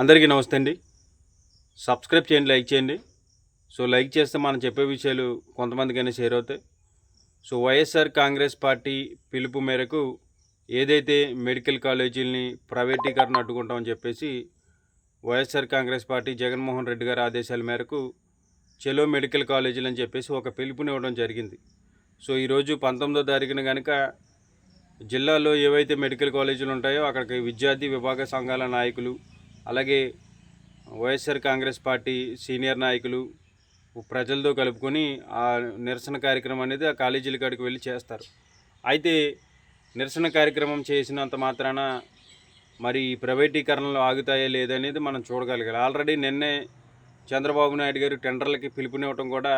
అందరికీ నమస్తే అండి. సబ్స్క్రైబ్ చేయండి లైక్ చేయండి. సో లైక్ చేస్తే మనం చెప్పే విషయాలు కొంతమందికైనా షేర్ అవుతాయి. సో వైఎస్ఆర్ కాంగ్రెస్ పార్టీ పిలుపు మేరకు ఏదైతే మెడికల్ కాలేజీలని ప్రైవేటీకరణ అడ్డుకుంటామని చెప్పేసి వైఎస్ఆర్ కాంగ్రెస్ పార్టీ జగన్మోహన్ రెడ్డి గారి ఆదేశాల మేరకు చెలో మెడికల్ కాలేజీలు అని చెప్పేసి ఒక పిలుపునివ్వడం జరిగింది. సో ఈరోజు పంతొమ్మిదో తారీఖున కనుక జిల్లాలో ఏవైతే మెడికల్ కాలేజీలు ఉంటాయో అక్కడికి విద్యార్థి విభాగ సంఘాల నాయకులు అలాగే వైఎస్ఆర్ కాంగ్రెస్ పార్టీ సీనియర్ నాయకులు ప్రజలతో కలుపుకొని ఆ నిరసన కార్యక్రమం అనేది ఆ కాలేజీల కాడికి వెళ్ళి చేస్తారు. అయితే నిరసన కార్యక్రమం చేసినంత మాత్రాన మరి ప్రైవేటీకరణలు ఆగుతాయా లేదనేది మనం చూడగలగాలి. ఆల్రెడీ నిన్నే చంద్రబాబు నాయుడు గారు టెండర్లకి పిలుపునివ్వటం కూడా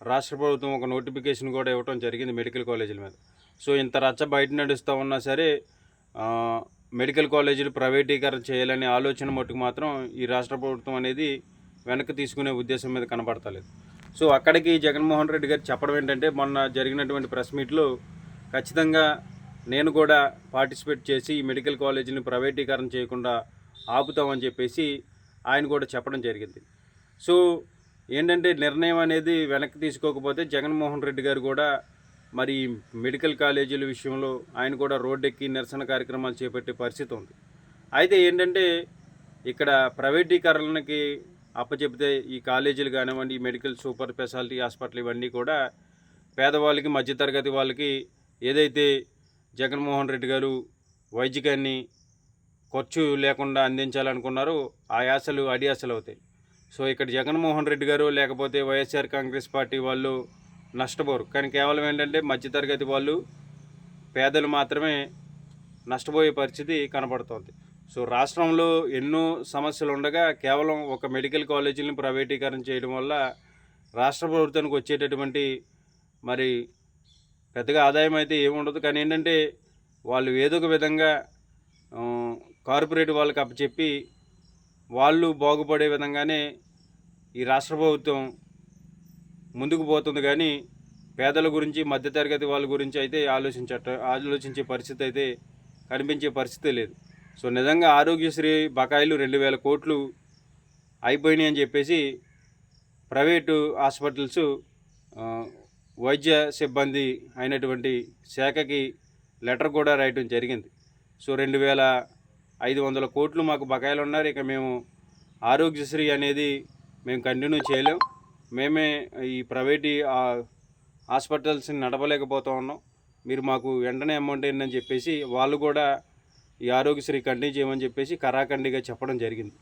రాష్ట్ర ప్రభుత్వం ఒక నోటిఫికేషన్ కూడా ఇవ్వటం జరిగింది మెడికల్ కాలేజీల మీద. సో ఇంత రచ్చ బయట నడుస్తూ ఉన్నా సరే మెడికల్ కాలేజీలు ప్రైవేటీకరణ చేయాలనే ఆలోచన మట్టుకు మాత్రం ఈ రాష్ట్ర ప్రభుత్వం అనేది వెనక్కి తీసుకునే ఉద్దేశం మీద కనపడతలేదు సో అక్కడికి జగన్మోహన్ రెడ్డి గారు చెప్పడం ఏంటంటే మొన్న జరిగినటువంటి ప్రెస్ మీట్లో ఖచ్చితంగా నేను కూడా పార్టిసిపేట్ చేసి ఈ మెడికల్ కాలేజీని ప్రైవేటీకరణ చేయకుండా ఆపుతామని చెప్పేసి ఆయన కూడా చెప్పడం జరిగింది. సో ఏంటంటే నిర్ణయం అనేది వెనక్కి తీసుకోకపోతే జగన్మోహన్ రెడ్డి గారు కూడా మరి మెడికల్ కాలేజీల విషయంలో ఆయన కూడా రోడ్డెక్కి నిరసన కార్యక్రమాలు చేపట్టే పరిస్థితి ఉంది. అయితే ఏంటంటే ఇక్కడ ప్రైవేటీకరణకి అప్పచెప్తే ఈ కాలేజీలు కానివ్వండి ఈ మెడికల్ సూపర్ స్పెషాలిటీ హాస్పిటల్ ఇవన్నీ కూడా పేదవాళ్ళకి మధ్యతరగతి వాళ్ళకి ఏదైతే జగన్మోహన్ రెడ్డి గారు వైద్యకాన్ని ఖర్చు లేకుండా అందించాలనుకున్నారో ఆ యాసలు అడియాసలు అవుతాయి. సో ఇక్కడ జగన్మోహన్ రెడ్డి గారు లేకపోతే వైఎస్ఆర్ కాంగ్రెస్ పార్టీ వాళ్ళు నష్టపోరు. కానీ కేవలం ఏంటంటే మధ్యతరగతి వాళ్ళు పేదలు మాత్రమే నష్టపోయే పరిస్థితి కనబడుతోంది సో రాష్ట్రంలో ఎన్నో సమస్యలు ఉండగా కేవలం ఒక మెడికల్ కాలేజీని ప్రైవేటీకరణ చేయడం వల్ల రాష్ట్ర ప్రభుత్వానికి వచ్చేటటువంటి మరి పెద్దగా ఆదాయం అయితే ఏముండదు కానీ ఏంటంటే వాళ్ళు ఏదో ఒక విధంగా కార్పొరేట్ వాళ్ళకి అప్పచెప్పి వాళ్ళు బాగుపడే విధంగానే ఈ రాష్ట్ర ప్రభుత్వం ముందుకు పోతుంది కానీ పేదల గురించి మధ్యతరగతి వాళ్ళ గురించి అయితే ఆలోచించట ఆలోచించే పరిస్థితి అయితే కనిపించే పరిస్థితి లేదు. సో నిజంగా ఆరోగ్యశ్రీ బకాయిలు రెండు వేల కోట్లు అయిపోయినాయి అని చెప్పేసి ప్రైవేటు హాస్పిటల్స్ వైద్య సిబ్బంది అయినటువంటి శాఖకి లెటర్ కూడా రాయటం జరిగింది. సో రెండు వేల ఐదు వందల కోట్లు మాకు బకాయిలు ఉన్నారు. ఇక మేము ఆరోగ్యశ్రీ అనేది మేము కంటిన్యూ చేయలేం. మేమే ఈ ప్రైవేట్ హాస్పిటల్స్ని నడపలేకపోతా ఉన్నాం. మీరు మాకు వెంటనే అమౌంట్ ఏంటని చెప్పేసి వాళ్ళు కూడా ఈ ఆరోగ్యశ్రీ కంటిన్యూ చేయమని చెప్పేసి కరాఖండిగా చెప్పడం జరిగింది.